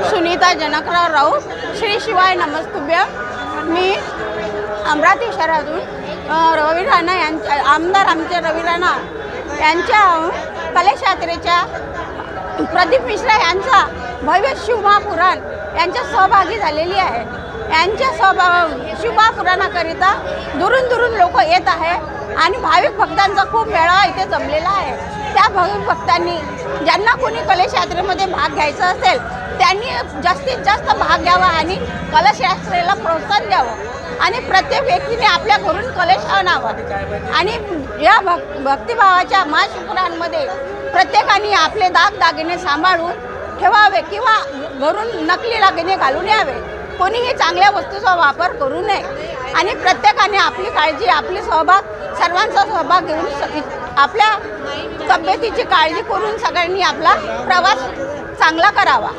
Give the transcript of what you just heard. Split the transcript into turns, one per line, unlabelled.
सुनीता जनकराव राऊत श्री शिवाय नमस्तुभ्य. मी अमरावती शहरातून रवी राणा यांच्या आमदार आमचे रवी राणा यांच्या कलेश यात्रेच्या प्रदीप मिश्रा यांचा भव्य शिवमहापुराण यांच्या सहभागी झालेली आहे. यांच्या सहभाग शिवमहापुराणाकरिता दुरून दुरून लोक येत आहे आणि भाविक भक्तांचा खूप मेळावा इथे जमलेला आहे. भक्तांनी ज्यांना कोणी कलेश यात्रेमध्ये भाग घ्यायचा असेल त्यांनी जास्तीत जास्त भाग घ्यावा आणि कलश यात्रेला प्रोत्साहन द्यावं. आणि प्रत्येक व्यक्तीने आपल्या घरून कलश आणावा. आणि या भक् भक्तिभावाच्या महाशिवपुरांमध्ये प्रत्येकाने आपले दाग दागिने सांभाळून ठेवावे किंवा घरून नकली दागिने घालून यावे. कोणीही चांगल्या वस्तूचा वापर करू नये. आणि प्रत्येकाने आपली काळजी आपली सहभाग सर्वांचा सहभाग घेऊन आपल्या तब्येतीची काळजी करून सगळ्यांनी आपला प्रवास चांगला करावा.